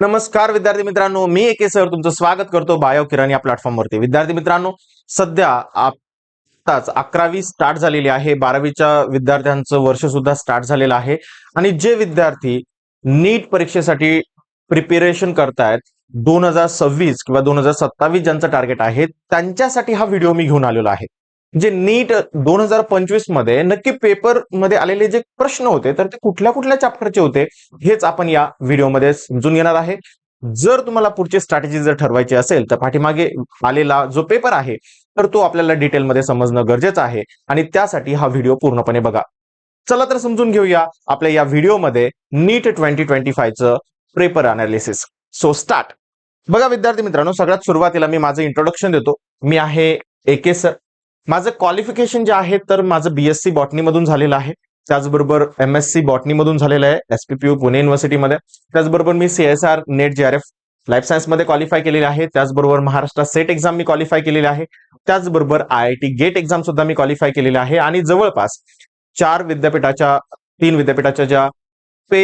नमस्कार विद्यार्थी मित्रांनो मी एके सर तुमचं स्वागत करतो बायो किरण या प्लॅटफॉर्मवरती विद्यार्थी मित्रांनो सध्या आताच अकरावी स्टार्ट झालेली आहे. बारावीच्या विद्यार्थ्यांचं वर्ष सुद्धा स्टार्ट झालेलं आहे. आणि जे विद्यार्थी नीट परीक्षेसाठी प्रिपेरेशन करतायत दोन हजार सव्वीस किंवा दोन हजार सत्तावीस ज्यांचं टार्गेट आहे त्यांच्यासाठी हा व्हिडिओ मी घेऊन आलेलो आहे. जे नीट दोन हजार पंचवीसमध्ये नक्की पेपरमध्ये आलेले जे प्रश्न होते तर ते कुठल्या कुठल्या चॅप्टरचे होते हेच आपण या व्हिडिओमध्ये समजून घेणार आहे. जर तुम्हाला पुढची स्ट्रॅटेजी जर ठरवायची असेल तर पाठीमागे आलेला जो पेपर आहे तर तो आपल्याला डिटेलमध्ये समजणं गरजेचं आहे. आणि त्यासाठी हा व्हिडिओ पूर्णपणे बघा. चला तर समजून घेऊया आपल्या या व्हिडिओमध्ये नीट ट्वेंटी ट्वेंटी फायचं पेपर अनालिसिस सो स्टार्ट बघा विद्यार्थी मित्रांनो सगळ्यात सुरुवातीला मी माझं इंट्रोडक्शन देतो. मी आहे एके सर माझं क्वालिफिकेशन जे आहे तर माझं बीएससी बॉटनी मधून झालेलं आहे. त्याचबरोबर एम एस सी बॉटनी मधून झालेलं आहे एसपीपीयू पुणे युनिव्हर्सिटीमध्ये त्याचबरोबर मी CSIR NET J R F life सायन्समध्ये क्वालिफाय केलेले आहे. त्याचबरोबर महाराष्ट्र सेट एक्झाम मी क्वालिफाय केलेली आहे. त्याचबरोबर I I T GATE exam सुद्धा मी क्वालिफाय केलेले आहे. आणि जवळपास चार विद्यापीठाच्या तीन विद्यापीठाच्या ज्या पे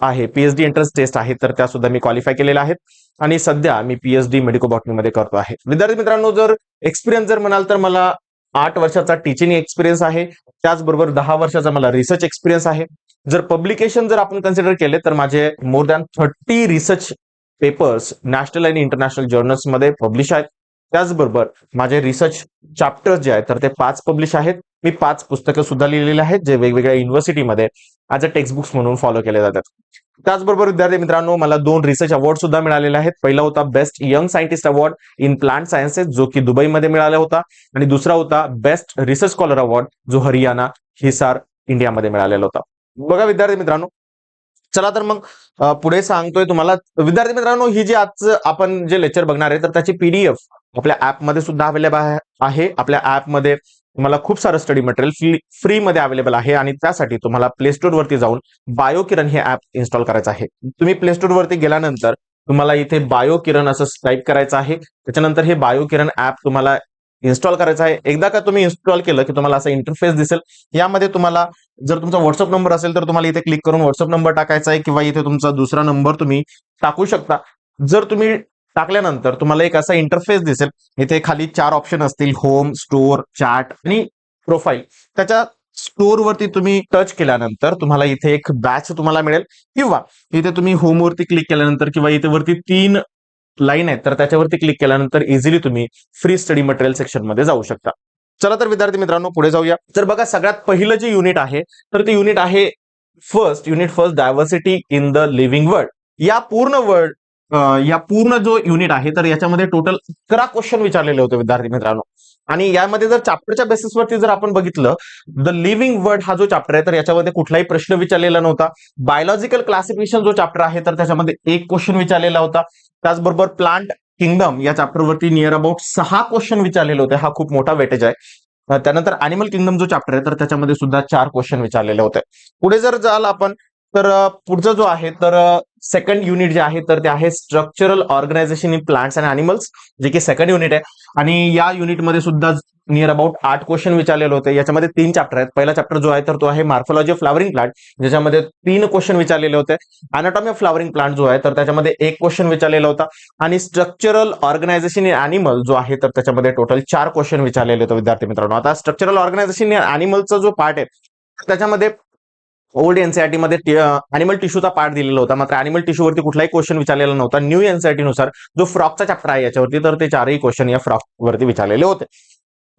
आहे पीएचडी एंट्रन्स टेस्ट आहे तर त्या सुद्धा मी क्वालिफाय केलेल्या आहेत. आणि सध्या मी पीएचडी मेडिको बॉटनीमध्ये करतो आहे. विद्यार्थी मित्रांनो जर एक्सपिरियन्स जर म्हणाल तर मला आठ वर्षाचा टीचिंग एक्सपिरियन्स आहे. त्याचबरोबर दहा वर्षाचा मला रिसर्च एक्सपिरियन्स आहे. जर पब्लिकेशन जर आपण कन्सिडर केले तर माझे more than thirty research papers national आणि इंटरनॅशनल जर्नल्समध्ये पब्लिश आहेत. त्याचबरोबर माझे रिसर्च चॅप्टर्स जे आहेत तर ते पाच पब्लिश आहेत. मी पाच पुस्तकं सुद्धा लिहिलेली आहेत जे वेगवेगळ्या युनिव्हर्सिटीमध्ये ॲज अ टेक्स्टबुक्स म्हणून फॉलो केले जातात. त्याचबरोबर विद्यार्थी मित्रांनो मला दोन रिसर्च अवॉर्ड सुद्धा मिळालेले आहेत. पहिला होता best young scientist award in plant sciences जो की दुबईमध्ये मिळाला होता. आणि दुसरा होता बेस्ट रिसर्च स्कॉलर अवॉर्ड जो हरियाणा हिसार इंडियामध्ये मिळालेला होता. बघा विद्यार्थी मित्रांनो. चला तर मग पुढे सांगतोय तुम्हाला. विद्यार्थी मित्रांनो ही जी आज आपण जे लेक्चर बघणार आहे तर त्याची पीडीएफ आपल्या ऍपमध्ये सुद्धा अवेलेबल आहे आपल्या ऍपमध्ये तुम्हाला खूप सारं स्टडी मटेरियल फ्री मध्ये अवेलेबल आहे. आणि त्यासाठी तुम्हाला प्ले स्टोर वरती जाऊन बायो किरण हे ऍप इन्स्टॉल करायचं आहे. तुम्ही प्ले स्टोर वरती गेल्यानंतर तुम्हाला इथे बायो किरण असं टाईप करायचं आहे. त्याच्यानंतर हे बायो किरण ऍप तुम्हाला इन्स्टॉल करायचं आहे. एकदा का तुम्ही इन्स्टॉल केलं की तुम्हाला असा इंटरफेस दिसेल. यामध्ये तुम्हाला जर तुमचा व्हॉट्सअप नंबर असेल तर तुम्हाला इथे क्लिक करून व्हॉट्सअप नंबर टाकायचा आहे किंवा इथे तुमचा दुसरा नंबर तुम्ही टाकू शकता. जर तुम्ही टाकल्यानंतर तुम्हाला एक असा इंटरफेस दिसेल. इथे खाली चार ऑप्शन असतील होम स्टोअर चार्ट आणि प्रोफाईल त्याच्या स्टोअर वरती तुम्ही टच केल्यानंतर तुम्हाला इथे एक बॅच तुम्हाला मिळेल. किंवा इथे तुम्ही होम वरती क्लिक केल्यानंतर किंवा इथे वरती तीन लाईन आहेत तर त्याच्यावरती क्लिक केल्यानंतर इझिली तुम्ही फ्री स्टडी मटेरियल सेक्शनमध्ये जाऊ शकता. चला तर विद्यार्थी मित्रांनो पुढे जाऊया. तर बघा सगळ्यात पहिलं जे युनिट आहे तर ते युनिट आहे first unit first diversity in the living world या पूर्ण वर्ल्ड या पूर्ण जो युनिट आहे तर याच्यामध्ये टोटल अकरा क्वेश्चन विचारलेले होते विद्यार्थी मित्रांनो. आणि यामध्ये जर चॅप्टरच्या बेसिसवरती जर आपण बघितलं द लिव्हिंग वर्ल्ड हा जो चॅप्टर आहे तर याच्यामध्ये कुठलाही प्रश्न विचारलेला नव्हता. बायोलॉजिकल क्लासिफिकेशन जो चॅप्टर आहे तर त्याच्यामध्ये एक क्वेश्चन विचारलेला होता. त्याचबरोबर प्लांट किंगडम या चॅप्टरवरती नियर अबाउट सहा क्वेश्चन विचारलेले होते. हा खूप मोठा वेटेज आहे. त्यानंतर अॅनिमल किंगडम जो चॅप्टर आहे तर त्याच्यामध्ये सुद्धा चार क्वेश्चन विचारलेले होते. पुढे जर जाल आपण तर पुढचा पुढचं जो आहे तर सेकंड युनिट जे आहे तर ते आहे structural organisation in plants and animals जे की सेकंड युनिट आहे. आणि या युनिटमध्ये सुद्धा नियर अबाउट आठ क्वेश्चन विचारलेले होते. याच्यामध्ये तीन चॅप्टर आहेत. पहिला चॅप्टर जो आहे तर तो आहे मार्फोलॉजी ऑफ फ्लावरिंग प्लांट ज्याच्यामध्ये तीन क्वेश्चन विचारलेले होते. अनाटॉमी ऑफ फ्लावरिंग प्लांट जो आहे तर त्याच्यामध्ये एक क्वेश्चन विचारलेला होता. आणि स्ट्रक्चरल ऑर्गनायझेशन इन अॅनिमल जो आहे तर त्याच्यामध्ये टोटल चार क्वेश्चन विचारलेले होते विद्यार्थी मित्रांनो. आता स्ट्रक्चरल ऑर्गनायझेशन इन अॅनिमलचा जो पार्ट आहे त्याच्यामध्ये ओल्ड एनसीआरटी मध्ये अॅनिमल टिश्यूचा पार्ट दिलेला होता. मात्र अॅनिमल टिश्यूवरती कुठलाही क्वेश्चन विचारलेला नव्हता. न्यू एनसीआरटी नुसार जो फ्रॉकचा चॅप्टर आहे याच्यावरती तर ते चारही क्वेश्चन या फ्रॉक वरती विचारलेले होते.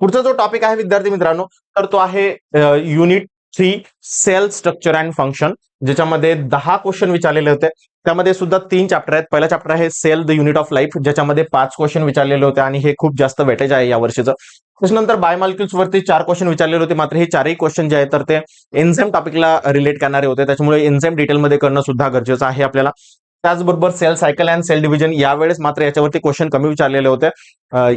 पुढचा जो टॉपिक आहे विद्यार्थी मित्रांनो तर तो आहे unit three cell structure and function ज्याच्यामध्ये दहा क्वेश्चन विचारलेले होते. त्यामध्ये सुद्धा तीन चॅप्टर आहेत. पहिला चॅप्टर आहे cell the unit of life ज्याच्यामध्ये पाच क्वेश्चन विचारलेले होते आणि हे खूप जास्त वेटेज आहे या वर्षीचं त्याच्यानंतर बायोमालिक्युल्स वरती चार क्वेश्चन विचारलेले होते. मात्र हे चारही क्वेश्चन जे आहेत तर ते एन्झाईम टॉपिकला रिलेट करणारे होते. त्याच्यामुळे एन्झाईम डिटेलमध्ये करणं सुद्धा गरजेचं आहे आपल्याला. त्याचबरोबर cell cycle and cell division यावेळेस मात्र याच्यावरती क्वेश्चन कमी विचारलेले होते.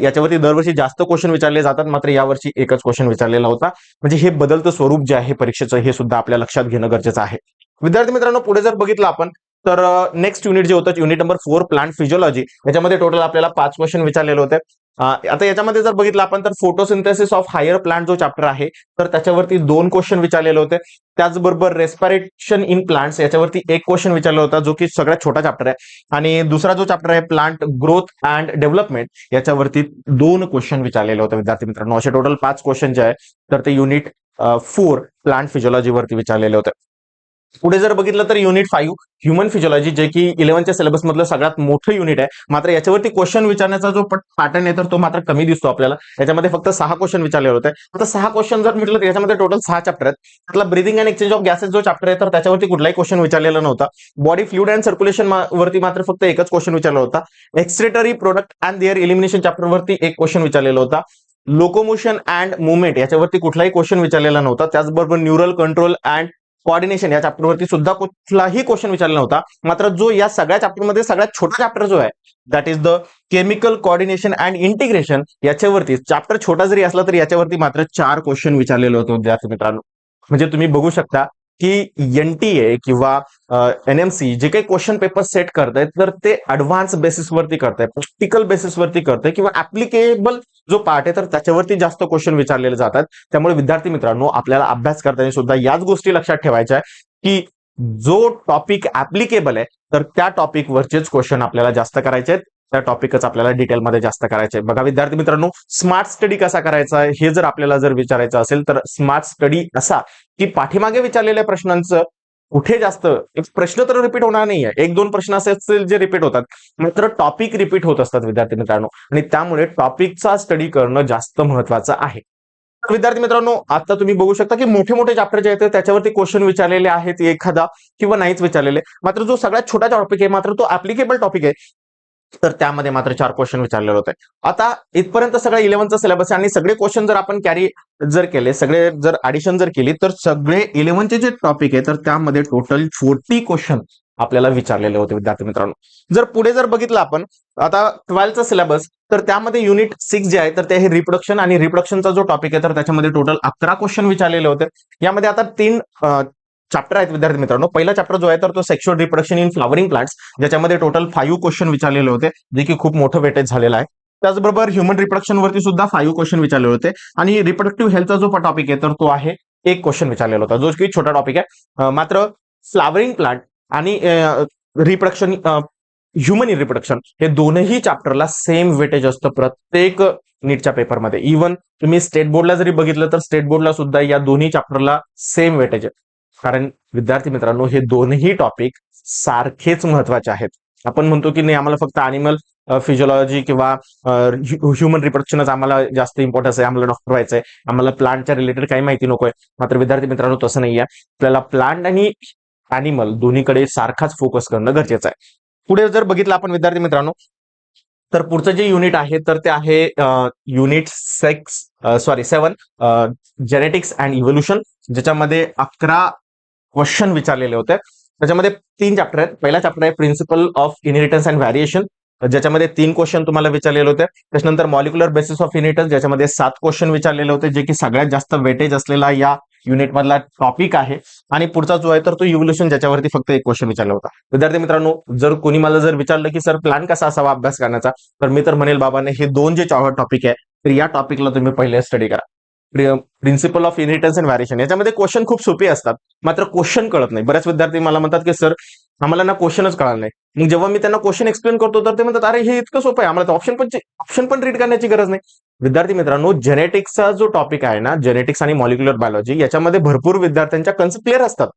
याच्यावरती दरवर्षी जास्त क्वेश्चन विचारले जातात मात्र यावर्षी एकच क्वेश्चन विचारलेला होता. म्हणजे हे बदलतं स्वरूप जे आहे परीक्षेचं हे सुद्धा आपल्या लक्षात घेणं गरजेचं आहे. विद्यार्थी मित्रांनो पुढे जर बघितलं आपण तर नेक्स्ट युनिट जे होतं unit number four plant physiology याच्यामध्ये टोटल आपल्याला पाच क्वेश्चन विचारलेले होते. आता याच्यामध्ये जर बघितलं आपण तर फोटोसिंथेसिस ऑफ हायर प्लांट जो चॅप्टर आहे तर त्याच्यावरती दोन क्वेश्चन विचारलेले होते. त्याचबरोबर रेस्पिरेशन इन प्लांट्स याच्यावरती एक क्वेश्चन विचारला होता जो की सगळ्यात छोटा चॅप्टर आहे. आणि दुसरा जो चॅप्टर आहे प्लांट ग्रोथ अँड डेव्हलपमेंट याच्यावरती दोन क्वेश्चन विचारलेले होते विद्यार्थी मित्रांनो. असे टोटल पाच क्वेश्चन जे आहे तर ते युनिट फोर प्लांट फिजिओलॉजीवरती विचारलेले होते. पुढे जर बघितलं तर युनिट फाईव्ह ह्युमन फिजिओलॉजी जे की इलेव्हनच्या सिलेबस मधलं सगळ्यात मोठं युनिट आहे. मात्र याच्यावरती क्वेश्चन विचारण्याचा जो पॅटर्न आहे तर तो मात्र कमी दिसतो आपल्याला. याच्यामध्ये फक्त सहा क्वेश्चन विचारले होते. आता सहा क्वेश्चन जर म्हटलं तर याच्यामध्ये टोटल सहा चॅप्टर आहेत. त्यातला breathing and exchange of gases जो चॅप्टर आहे तर त्याच्यावरती कुठलाही क्वेश्चन विचारलेला नव्हता. बॉडी फ्लुइड अँड सर्क्युलेशन वरती मात्र फक्त एकच क्वेश्चन विचारला होता. Excretory product and their elimination चॅप्टरवरती एक क्वेश्चन विचारलेला होता. लोकोमोशन अँड मुवमेंट याच्यावरती कुठलाही क्वेश्चन विचारलेला नव्हता. त्याचबरोबर न्यूरल कंट्रोल अँड कॉर्डिनेशन या चॅप्टरवरती सुद्धा कुठलाही क्वेश्चन विचारला नव्हता. मात्र जो या सगळ्या चॅप्टरमध्ये सगळ्यात छोटा चॅप्टर जो आहे that is the chemical coordination and integration याच्यावरती चॅप्टर छोटा जरी असला तरी याच्यावरती मात्र चार क्वेश्चन विचारलेले होते विद्यार्थी मित्रांनो. म्हणजे तुम्ही बघू शकता की एनटीए किंवा एनएमसी जे काही क्वेश्चन पेपर सेट करतायत तर ते ऍडव्हान्स बेसिसवरती करताय प्रॅक्टिकल बेसिसवरती करताय किंवा ऍप्लिकेबल जो पार्ट आहे तर त्याच्यावरती जास्त क्वेश्चन विचारलेले जातात. त्यामुळे विद्यार्थी मित्रांनो आपल्याला अभ्यास करताना सुद्धा याच गोष्टी लक्षात ठेवायच्या आहे की जो टॉपिक ऍप्लिकेबल आहे तर त्या टॉपिकवरचेच क्वेश्चन आपल्याला जास्त करायचे आहेत. त्या टॉपिकच आपल्याला डिटेलमध्ये जास्त करायचे आहे बघा विद्यार्थी मित्रांनो स्मार्ट स्टडी कसा करायचा हे जर आपल्याला जर विचारायचं असेल तर स्मार्ट स्टडी असा की पाठीमागे विचारलेल्या प्रश्नांचं कुठे जास्त एक प्रश्न तर रिपीट होणार नाहीये. एक दोन प्रश्न असे असतील जे रिपीट होतात. मात्र टॉपिक रिपीट होत असतात विद्यार्थी मित्रांनो. आणि त्यामुळे टॉपिकचा स्टडी करणं जास्त महत्वाचं आहे. विद्यार्थी मित्रांनो आता तुम्ही बघू शकता की मोठे मोठे चॅप्टर जे आहेत त्याच्यावरती क्वेश्चन विचारलेले आहेत एखादा किंवा नाहीच विचारलेले. मात्र जो सगळ्यात छोटा टॉपिक आहे मात्र तो ऍप्लिकेबल टॉपिक आहे तर त्यामध्ये मात्र चार क्वेश्चन विचारलेले होते. आता इथपर्यंत सगळं इलेव्हनचा सिलेबस आहे आणि सगळे क्वेश्चन जर आपण कॅरी जर केले सगळे जर ऍडिशन जर केली तर सगळे इलेव्हनचे जे टॉपिक आहे तर त्यामध्ये टोटल फोर्टी क्वेश्चन आपल्याला विचारलेले होते विद्यार्थी मित्रांनो. जर पुढे जर बघितलं आपण आता ट्वेल्थचा सिलेबस तर त्यामध्ये युनिट सिक्स जे आहे तर ते हे रिप्रोडक्शन आणि रिप्रोडक्शनचा जो टॉपिक आहे तर त्याच्यामध्ये टोटल अकरा क्वेश्चन विचारलेले होते. यामध्ये आता तीन चॅप्टर आहेत विद्यार्थी मित्रांनो. पहिला चॅप्टर जो आहे तर तो sexual reproduction in flowering plants ज्याच्यामध्ये टोटल फाईव्ह क्वेश्चन विचारलेले होते जे की खूप मोठं वेटेज झालेलं आहे. त्याचबरोबर ह्युमन रिप्रोडक्शन वरती सुद्धा फाईव्ह क्वेश्चन विचारले होते. आणि रिप्रोडक्टिव्ह हेल्थचा जो टॉपिक आहे तर तो आहे एक क्वेश्चन विचारलेला होता जो की छोटा टॉपिक आहे. मात्र फ्लावरिंग प्लांट आणि रिप्रोडक्शन ह्युमन रिप्रोडक्शन हे दोनही चॅप्टरला सेम वेटेज असतं प्रत्येक नीटच्या पेपरमध्ये इव्हन तुम्ही स्टेट बोर्डला जरी बघितलं तर स्टेट बोर्डला सुद्धा या दोन्ही चॅप्टरला सेम वेटेज आहे. कारण विद्यार्थी मित्रांनो हे दोनही टॉपिक सारखेच महत्त्वाचे आहेत. आपण म्हणतो की नाही आम्हाला फक्त अॅनिमल फिजिओलॉजी किंवा ह्युमन रिप्रोडक्शनच आम्हाला जास्त इम्पॉर्टन्स आहे आम्हाला डॉक्टर व्हायचं आहे. आम्हाला प्लांटच्या रिलेटेड काही माहिती नकोय मात्र विद्यार्थी मित्रांनो तसं नाही आहे आपल्याला प्लांट आणि अॅनिमल दोन्हीकडे सारखाच फोकस करणं गरजेचं आहे. पुढे जर बघितलं आपण विद्यार्थी मित्रांनो तर पुढचं जे युनिट आहे तर ते आहे unit sex sorry seven genetics and evolution ज्याच्यामध्ये अकरा क्वेश्चन विचारलेले होते. त्याच्यामध्ये तीन चॅप्टर आहेत. पहिला चॅप्टर आहे principle of inheritance and variation ज्याच्यामध्ये तीन क्वेश्चन तुम्हाला विचारलेले होते. त्याच्यानंतर मॉलिक्युलर बेसिस ऑफ इनहेरिटन्स ज्याच्यामध्ये सात क्वेश्चन विचारलेले होते जे की सगळ्यात जास्त वेटेज असलेला या युनिट मधला टॉपिक आहे. आणि पुढचा जो आहे तर तो इव्होल्युशन ज्याच्यावरती फक्त एक क्वेश्चन विचारला होता. विद्यार्थी मित्रांनो जर कोणी मला जर विचारलं की सर प्लॅन कसा असावा अभ्यास करण्याचा? तर मी तर म्हणेल बाबाने हे दोन जे टॉपिक आहे तर या टॉपिकला तुम्ही पहिले स्टडी करा. Principle of inheritance and variation याच्यामध्ये क्वेश्चन खूप सोपे असतात. मात्र क्वेश्चन कळत नाही. बऱ्याच विद्यार्थी मला म्हणतात की सर आम्हाला ना क्वेश्चनच कळणार नाही. मग जेव्हा मी त्यांना क्वेश्चन एक्सप्लेन करतो तर ते म्हणतात अरे हे इतकं सोपं आहे. आम्हाला ऑप्शन पण ऑप्शन पण रीड करण्याची गरज नाही. विद्यार्थी मित्रांनो जेनेटिक्सचा जो टॉपिक आहे ना जेनेटिक्स आणि मॉलिक्युलर बायोलॉजी याच्यामध्ये भरपूर विद्यार्थ्यांच्या कन्सेप्ट क्लिअर असतात.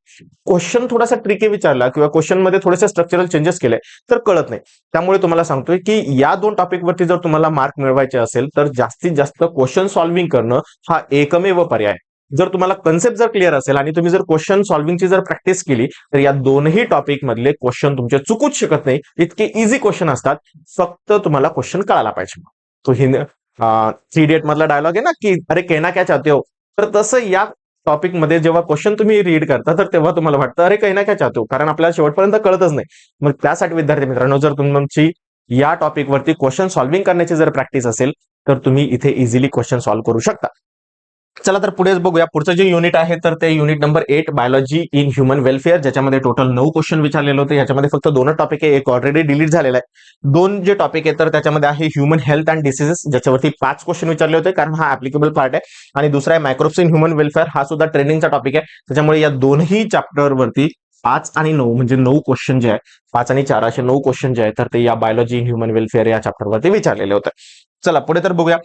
क्वेश्चन थोडासा ट्रिकी विचारला किंवा क्वेश्चनमध्ये थोडेसे स्ट्रक्चरल चेंजेस केले तर कळत नाही. त्यामुळे तुम्हाला सांगतोय की या दोन टॉपिकवरती जर तुम्हाला मार्क मिळवायचे असेल तर जास्तीत जास्त क्वेश्चन सॉल्व्हिंग करणं हा एकमेव पर्याय. जर तुम्हाला कन्सेप्ट जर क्लिअर असेल आणि तुम्ही जर क्वेश्चन सॉल्व्हिंगची जर प्रॅक्टिस केली तर या दोनही टॉपिक मधले क्वेश्चन तुमचे चुकूच शकत नाही. इतके इझी क्वेश्चन असतात. फक्त तुम्हाला क्वेश्चन कळायला पाहिजे. तो हिंद थ्री डेट मधला डायलॉग आहे ना की अरे केना क्या चाहते हो? तर तसं या टॉपिकमध्ये जेव्हा क्वेश्चन तुम्ही रीड करता तर तेव्हा तुम्हाला वाटतं अरे काही ना काय चाहतो हो? कारण आपल्याला शेवटपर्यंत कळतच नाही. मग त्यासाठी विद्यार्थी मित्रांनो जर तुमची या टॉपिकवरती क्वेश्चन सॉल्व्हिंग करण्याची जर प्रॅक्टिस असेल तर तुम्ही इथे इझिली क्वेश्चन सॉल्व्ह करू शकता. चला तर पुढेच बघूया. पुढचं जे युनिट आहे तर ते unit number eight biology in human welfare ज्याच्यामध्ये टोटल नऊ क्वेश्चन विचारलेले होते. याच्यामध्ये फक्त दोनच टॉपिक आहे. एक ऑलरेडी डिलीट झालेला आहे. दोन जे टॉपिक आहे तर त्याच्यामध्ये आहे ह्युमन हेल्थ अँड डिसीजेस ज्याच्यावरती पाच क्वेश्चन विचारले होते कारण हा ऍप्लिकेबल पार्ट आहे. आणि दुसरा आहे मायक्रोप्स इन ह्युमन वेलफेअर हा सुद्धा ट्रेनिंगचा टॉपिक आहे. त्याच्यामुळे या दोन्ही चॅप्टरवरती पाच आणि नऊ म्हणजे नऊ क्वेश्चन जे आहे पाच आणि चार असे नऊ क्वेश्चन जे आहे तर ते या बायोलॉजी इन ह्युमन वेलफेअर या चॅप्टरवरती विचारलेले होते. चला पुढे तर बघूया.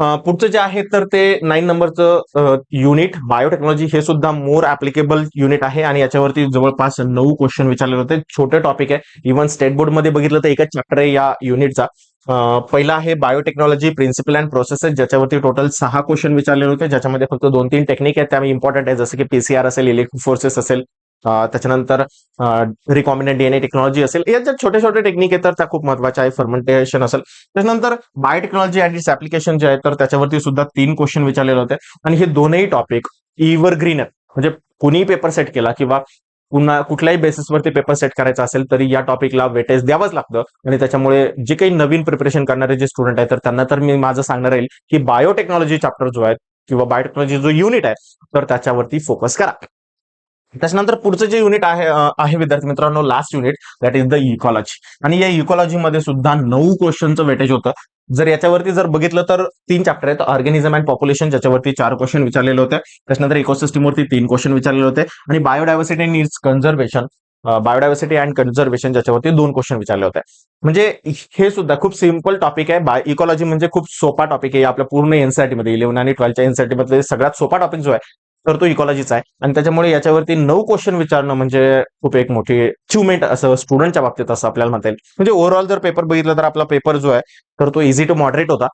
पुढचं जे आहे तर ते नाईन नंबरचं युनिट बायोटेक्नॉलॉजी हे सुद्धा मोर ऍप्लिकेबल युनिट आहे. आणि याच्यावरती जवळपास नऊ क्वेश्चन विचारले होते. छोटे टॉपिक आहे. इव्हन स्टेट बोर्डमध्ये बघितलं तर एकच चॅप्टर आहे या युनिटचा पहिला आहे बायोटेक्नॉलॉजी प्रिन्सिपल अँड प्रोसेसेस ज्याच्यावरती टोटल सहा क्वेश्चन विचारले होते. ज्याच्यामध्ये फक्त दोन तीन टेक्निक आहेत. त्यामुळे इम्पॉर्टंट आहे. जसं की पीसीआर असेल इलेक्ट्रिक फोर्सेस असेल त्याच्यानंतर रिकॉम्बिनेंट डीएनए टेक्नॉलॉजी असेल. या ज्या छोटे छोटे टेक्निक आहेत तर त्या खूप महत्त्वाच्या आहे. फर्मेंटेशन असेल. त्याच्यानंतर बायोटेक्नॉलॉजी अँड इट्स ऍप्लिकेशन जे आहे तर त्याच्यावरती सुद्धा तीन क्वेश्चन विचारलेले होते. आणि हे दोनही टॉपिक इव्हर ग्रीन आहेत. म्हणजे कुणीही पेपर सेट केला किंवा पुन्हा कुठल्याही बेसिसवरती पेपर सेट करायचा असेल तरी या टॉपिकला वेटेज द्यावंच लागतं. आणि त्याच्यामुळे जे काही नवीन प्रिपरेशन करणारे जे स्टुडंट आहेत तर त्यांना तर मी माझं सांगणार राहील की बायोटेक्नॉलॉजी चॅप्टर जो आहे किंवा बायोटेक्नॉलॉजी जो युनिट आहे तर त्याच्यावरती फोकस करा. त्याच्यानंतर पुढचं जे युनिट आहे आहे विद्यार्थी मित्रांनो last unit that is the ecology आणि या इकॉलॉजीमध्ये सुद्धा नऊ क्वेश्चनचं वेटेज होतं. जर याच्यावरती जर बघितलं तर तीन चॅप्टर आहेत. ऑर्गॅनिझम अँड पॉप्युलेशन ज्याच्यावरती चार क्वेश्चन विचारलेले होते. त्याच्यानंतर इकोसिस्टमवरती तीन क्वेश्चन विचारलेले होते. आणि biodiversity and its conservation biodiversity and conservation ज्याच्यावरती दोन क्वेश्चन विचारले होते. म्हणजे हे सुद्धा खूप सिंपल टॉपिक आहे. बाय इकॉलॉजी म्हणजे खूप सोपा टॉपिक आहे. आपल्या पूर्ण एनसीआरटी मध्ये इलेव्हन आणि ट्वेल्थच्या एनसीआरटी मध्ये सगळ्यात सोपा टॉपिक जो आहे तर तो इकॉलॉजीचा आहे. आणि त्याच्यामुळे याच्यावरती नऊ क्वेश्चन विचारणं म्हणजे खूप एक मोठी अचिव्हमेंट असं स्टुडंटच्या बाबतीत असं आपल्याला म्हणता येईल. म्हणजे ओव्हरऑल जर पेपर बघितलं तर आपला पेपर जो आहे तर तो इझी टू मॉडरेट होता.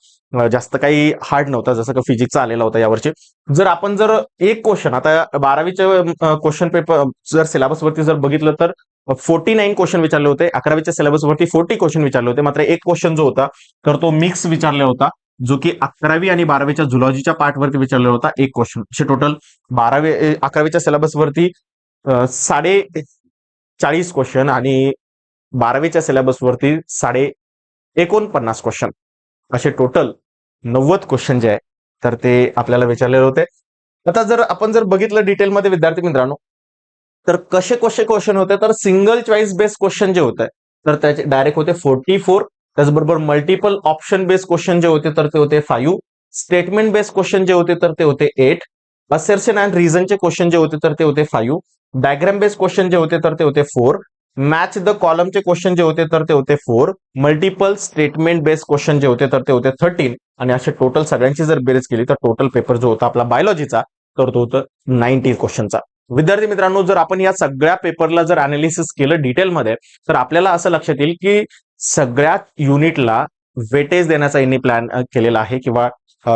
जास्त काही हार्ड नव्हता जसं का फिजिक्सचा आलेला होता यावर्षी. जर आपण जर एक क्वेश्चन आता बारावीच्या क्वेश्चन पेपर जर सिलेबसवरती जर बघितलं तर फोर्टी नाईन क्वेश्चन विचारले होते. अकरावीच्या सिलेबसवरती फोर्टी क्वेश्चन विचारले होते. मात्र एक क्वेश्चन जो होता तर तो मिक्स विचारला होता. जो की अकरावी आणि बारावीच्या झुलॉजीच्या पार्टवरती विचारलेला होता. एक क्वेश्चन असे टोटल बारावी अकरावीच्या सिलेबसवरती साडे चाळीस क्वेश्चन आणि बारावीच्या सिलेबसवरती साडे एकोणपन्नास क्वेश्चन असे टोटल नव्वद क्वेश्चन जे आहे तर ते आपल्याला विचारलेले होते. आता जर आपण जर बघितलं डिटेलमध्ये विद्यार्थी मित्रांनो तर कसे कसे क्वेश्चन होते? तर सिंगल चॉईस बेस्ड क्वेश्चन जे होते तर त्याचे डायरेक्ट होते फोर्टी फोर त्याचबरोबर मल्टिपल ऑप्शन बेस्ड क्वेश्चन जे होते तर ते होते फाईव्ह स्टेटमेंट बेस्ड क्वेश्चन जे होते तर ते होते एट असेर्शन अँड रिझनचे क्वेश्चन जे होते तर ते होते फाईव्ह डायग्राम बेस्ड क्वेश्चन जे होते तर ते होते फोर मॅच द कॉलमचे क्वेश्चन जे होते तर ते होते four multiple statement based question जे होते तर ते होते थर्टीन आणि असे टोटल सगळ्यांची जर बेरीज केली तर टोटल पेपर जो होता आपला बायोलॉजीचा तर तो होतं नाईन्टी क्वेश्चनचा विद्यार्थी मित्रांनो जर आपण या सगळ्या पेपरला जर अनालिसिस केलं डिटेलमध्ये तर आपल्याला असं लक्षात येईल की सगळ्यात युनिटला वेटेज देण्याचा यांनी प्लॅन केलेला आहे किंवा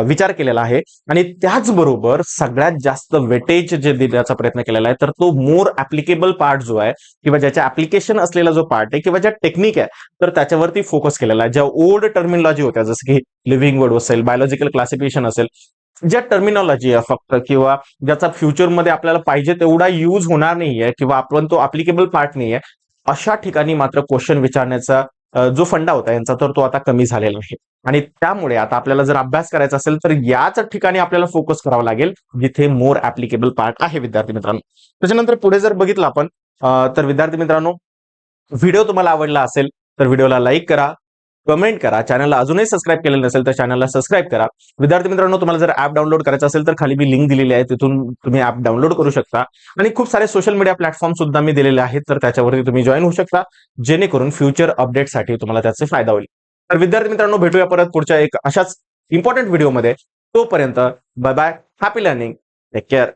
विचार केलेला आहे. आणि त्याचबरोबर सगळ्यात जास्त वेटेज जे देण्याचा प्रयत्न केलेला आहे तर तो मोर ऍप्लिकेबल पार्ट जो आहे किंवा ज्याच्या ऍप्लिकेशन असलेला जो पार्ट आहे किंवा ज्या टेक्निक आहे तर त्याच्यावरती फोकस केलेला आहे. ज्या ओल्ड टर्मिनॉलॉजी होत्या जसं की लिव्हिंग वर्ड असेल बायोलॉजिकल क्लासिफिकेशन असेल ज्या टर्मिनॉलॉजी आहे फक्त किंवा ज्याचा फ्युचरमध्ये आपल्याला पाहिजे तेवढा यूज होणार नाहीये किंवा आपण तो अप्लिकेबल पार्ट नाहीये अशा ठिकाणी मात्र क्वेश्चन विचारण्याचा जो फंडा होता यांचा तर तो आता कमी झालेला आहे. आणि त्यामुळे आता आपल्याला जर अभ्यास करायचा असेल तर याच ठिकाणी आपल्याला फोकस करावा लागेल जिथे मोर ऍप्लिकेबल पार्ट आहे विद्यार्थी मित्रांनो. त्याच्यानंतर पुढे जर बघितलं आपण तर विद्यार्थी मित्रांनो व्हिडिओ तुम्हाला आवडला असेल तर व्हिडिओला लाईक करा. कमेंट करा. चॅनलला अजूनही सबस्क्राईब केलेलं नसेल तर चॅनलला सबस्क्राईब करा. विद्यार्थी मित्रांनो तुम्हाला जर ऍप डाउनलोड करायचं असेल तर खाली मी लिंक दिलेली आहे. तिथून तुम्ही ऍप डाउनलोड करू शकता. आणि खूप सारे सोशल मीडिया प्लॅटफॉर्म सुद्धा मी दिलेले आहेत तर त्याच्यावरती तुम्ही जॉईन होऊ शकता. जेणेकरून फ्युचर अपडेटसाठी तुम्हाला त्याचा फायदा होईल. तर विद्यार्थी मित्रांनो भेटूया परत पुढच्या एक अशाच इम्पॉर्टंट व्हिडिओमध्ये तोपर्यंत bye bye happy learning take care